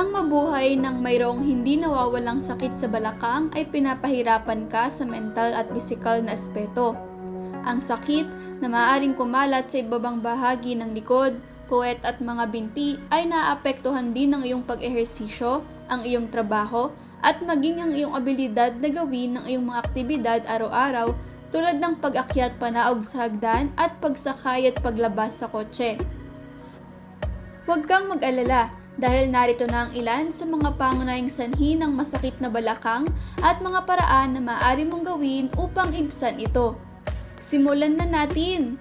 Ang mabuhay ng mayroong hindi nawawalang sakit sa balakang ay pinapahirapan ka sa mental at physical na aspeto. Ang sakit na maaaring kumalat sa ibabang bahagi ng likod, puwet at mga binti ay naapektuhan din ng iyong pag-ehersisyo, ang iyong trabaho, at maging ang iyong abilidad na gawin ng iyong mga aktibidad araw-araw tulad ng pag-akyat panaog sa hagdan at pagsakay at paglabas sa kotse. Huwag kang mag-alala dahil narito na ang ilan sa mga pangunahing sanhi ng masakit na balakang at mga paraan na maaari mong gawin upang ibsan ito. Simulan na natin!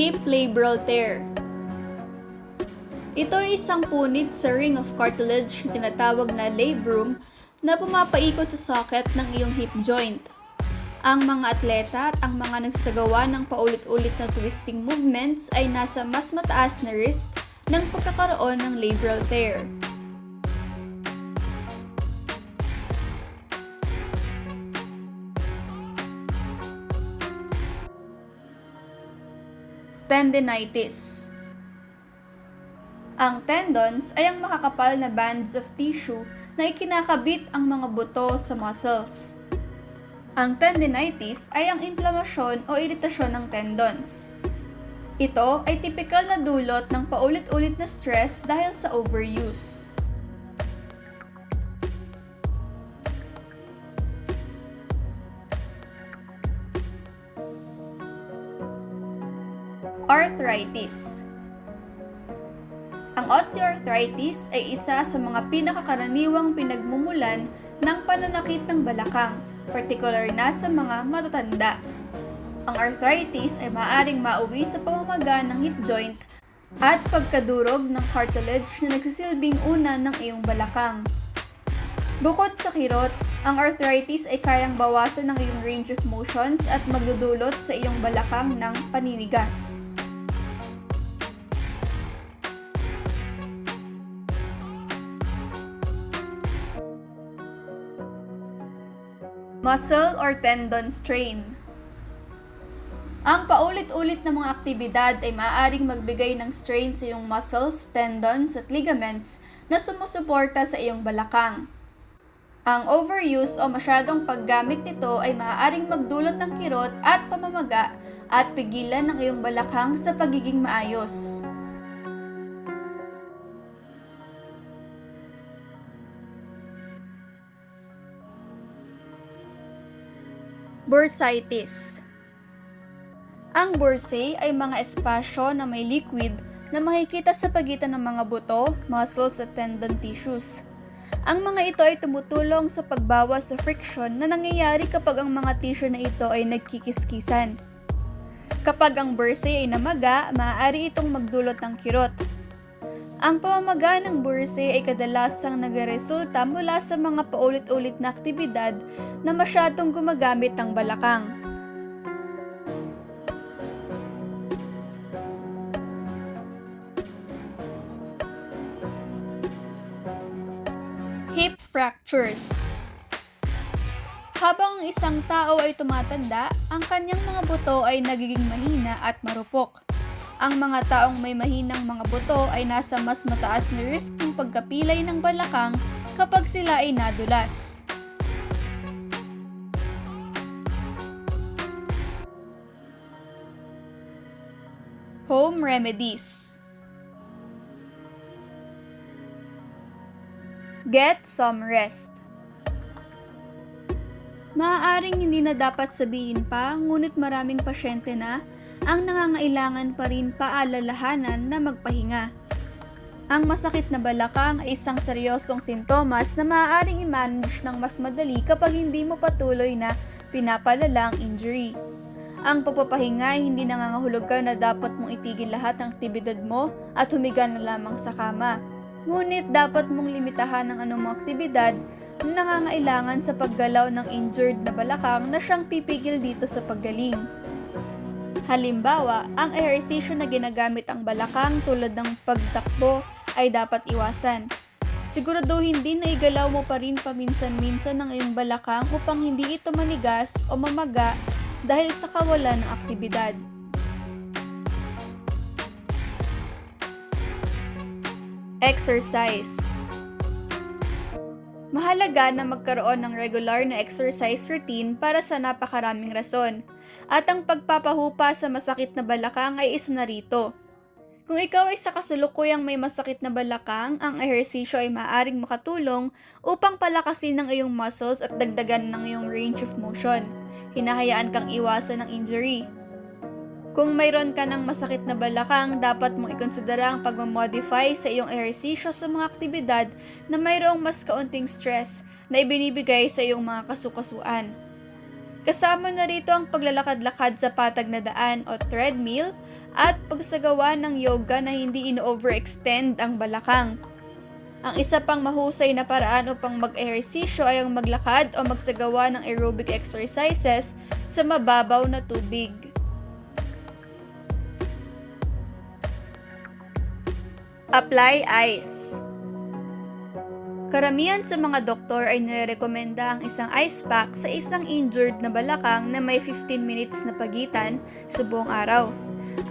Hip labral tear. Ito ay isang punit sa ring of cartilage na tinatawag na labrum na pumapaikot sa socket ng iyong hip joint. Ang mga atleta at ang mga nagsagawa ng paulit-ulit na twisting movements ay nasa mas mataas na risk ng pagkakaroon ng labral tear. Tendinitis Ang tendons ay ang makakapal na bands of tissue na ikinakabit ang mga buto sa muscles. Ang tendinitis ay ang inflamasyon o iritasyon ng tendons. Ito ay typical na dulot ng paulit-ulit na stress dahil sa overuse. Arthritis Ang osteoarthritis ay isa sa mga pinakakaraniwang pinagmumulan ng pananakit ng balakang, partikular na sa mga matatanda. Ang arthritis ay maaaring mauwi sa pamamaga ng hip joint at pagkadurog ng cartilage na nagsisilbing una ng iyong balakang. Bukod sa kirot, ang arthritis ay kayang bawasan ng iyong range of motions at magdudulot sa iyong balakang ng paninigas. Muscle or tendon strain. Ang paulit-ulit na mga aktibidad ay maaaring magbigay ng strain sa iyong muscles, tendons at ligaments na sumusuporta sa iyong balakang. Ang overuse o masyadong paggamit nito ay maaaring magdulot ng kirot at pamamaga at pigilan ng iyong balakang sa pagiging maayos. Bursitis Ang bursae ay mga espasyo na may liquid na makikita sa pagitan ng mga buto, muscles at tendon tissues. Ang mga ito ay tumutulong sa pagbawas sa friction na nangyayari kapag ang mga tissue na ito ay nagkikiskisan. Kapag ang bursae ay namaga, maaari itong magdulot ng kirot. Ang pamamaga ng bursae ay kadalasang nagresulta mula sa mga paulit-ulit na aktibidad na masyadong gumagamit ng balakang. Hip fractures Habang ang isang tao ay tumatanda, ang kanyang mga buto ay nagiging mahina at marupok. Ang mga taong may mahinang mga buto ay nasa mas mataas na risk ng pagkapilay ng balakang kapag sila ay nadulas. Home remedies Get some rest. Maaaring hindi na dapat sabihin pa, ngunit maraming pasyente na ang nangangailangan pa rin paalalahanan na magpahinga. Ang masakit na balakang ay isang seryosong sintomas na maaaring i-manage ng mas madali kapag hindi mo patuloy na pinapalala ang injury. Ang pagpapahinga ay hindi nangangahulog na dapat mong itigil lahat ng aktibidad mo at humiga na lamang sa kama. Ngunit dapat mong limitahan ang anumang aktibidad nangangailangan sa paggalaw ng injured na balakang na siyang pipigil dito sa paggaling. Halimbawa, ang ehersisyo na ginagamit ang balakang tulad ng pagtakbo ay dapat iwasan. Siguraduhin din na igalaw mo pa rin paminsan-minsan ng iyong balakang upang hindi ito manigas o mamaga dahil sa kawalan ng aktibidad. Exercise Mahalaga na magkaroon ng regular na exercise routine para sa napakaraming rason, at ang pagpapahupa sa masakit na balakang ay isa na rito. Kung ikaw ay sa kasulukuyang may masakit na balakang, ang ehersisyo ay maaring makatulong upang palakasin ng iyong muscles at dagdagan ng iyong range of motion. Hinahayaan kang iwasan ng injury. Kung mayroon ka ng masakit na balakang, dapat mong ikonsidera ang pagmamodify sa iyong ehersisyo sa mga aktibidad na mayroong mas kaunting stress na ibinibigay sa iyong mga kasukasuan. Kasama na rito ang paglalakad-lakad sa patag na daan o treadmill at pagsagawa ng yoga na hindi ino-overextend ang balakang. Ang isa pang mahusay na paraan upang mag-ehersisyo ay ang maglakad o magsagawa ng aerobic exercises sa mababaw na tubig. Apply ice. Karamihan sa mga doktor ay nirekomenda ang isang ice pack sa isang injured na balakang na may 15 minutes na pagitan sa buong araw.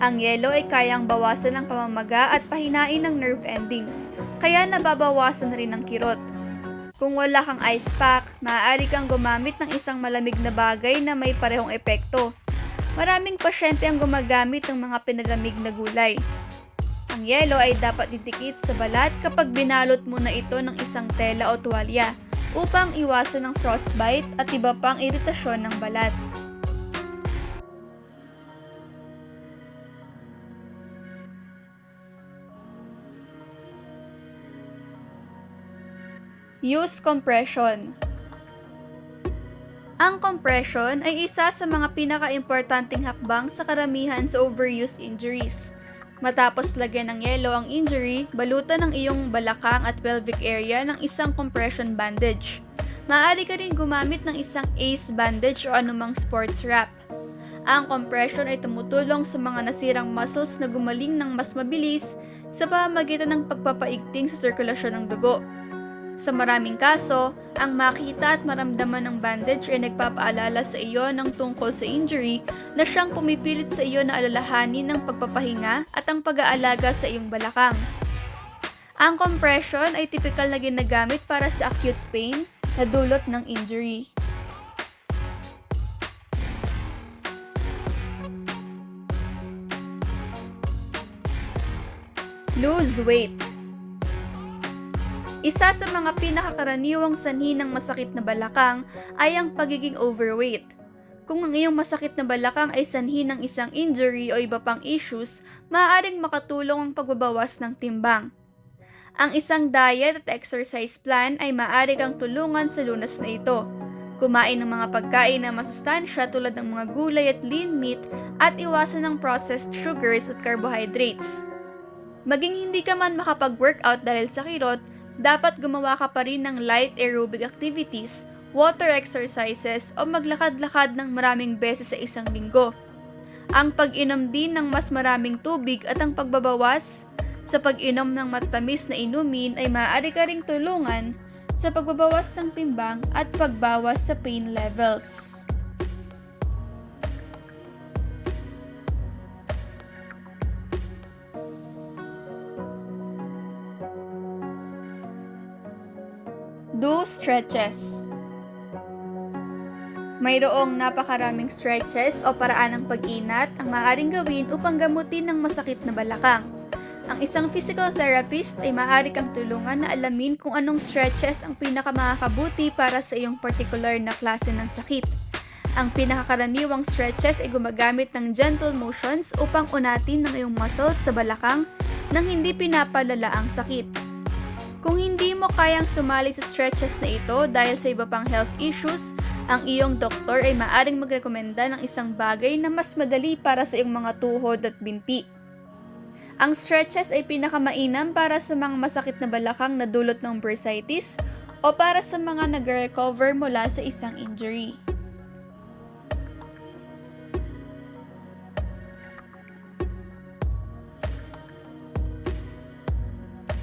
Ang yelo ay kayang bawasan ng pamamaga at pahinain ng nerve endings, kaya nababawasan rin ang kirot. Kung wala kang ice pack, maaari kang gumamit ng isang malamig na bagay na may parehong epekto. Maraming pasyente ang gumagamit ng mga pinalamig na gulay. Ang yelo ay dapat didikit sa balat kapag binalot mo na ito ng isang tela o tuwalya upang iwasan ng frostbite at iba pang iritasyon ng balat. Use compression. Ang compression ay isa sa mga pinaka-importanting hakbang sa karamihan sa overuse injuries. Matapos lagyan ng yelo ang injury, balutan ng iyong balakang at pelvic area ng isang compression bandage. Maaari ka rin gumamit ng isang ACE bandage o anumang sports wrap. Ang compression ay tumutulong sa mga nasirang muscles na gumaling ng mas mabilis sa pamamagitan ng pagpapaigting sa sirkulasyon ng dugo. Sa maraming kaso, ang makita at maramdaman ng bandage ay nagpapaalala sa iyo ng tungkol sa injury na siyang pumipilit sa iyo na alalahanin ng pagpapahinga at ang pag-aalaga sa iyong balakang. Ang compression ay typical na ginagamit para sa acute pain na dulot ng injury. Lose weight isa sa mga pinakakaraniwang sanhi ng masakit na balakang ay ang pagiging overweight. Kung ang iyong masakit na balakang ay sanhi ng isang injury o iba pang issues, maaaring makatulong ang pagbabawas ng timbang. Ang isang diet at exercise plan ay maaari kang tulungan sa lunas na ito. Kumain ng mga pagkain na masustansya tulad ng mga gulay at lean meat at iwasan ng processed sugars at carbohydrates. Maging hindi ka man makapag-workout dahil sa kirot, dapat gumawa ka pa rin ng light aerobic activities, water exercises o maglakad-lakad ng maraming beses sa isang linggo. Ang pag-inom din ng mas maraming tubig at ang pagbabawas sa pag-inom ng matamis na inumin ay maaari ka ring tulungan sa pagbabawas ng timbang at pagbawas sa pain levels. Do stretches. Mayroong napakaraming stretches o paraan ng pag-inat ang maaaring gawin upang gamutin ng masakit na balakang. Ang isang physical therapist ay maaari kang tulungan na alamin kung anong stretches ang pinakamakakabuti para sa iyong particular na klase ng sakit. Ang pinakakaraniwang stretches ay gumagamit ng gentle motions upang unatin ng iyong muscles sa balakang nang hindi pinapalala ang sakit. Kung hindi mo kayang sumali sa stretches na ito dahil sa iba pang health issues, ang iyong doktor ay maaring magrekomenda ng isang bagay na mas madali para sa iyong mga tuhod at binti. Ang stretches ay pinakamainam para sa mga masakit na balakang na dulot ng bursitis o para sa mga nag-recover mula sa isang injury.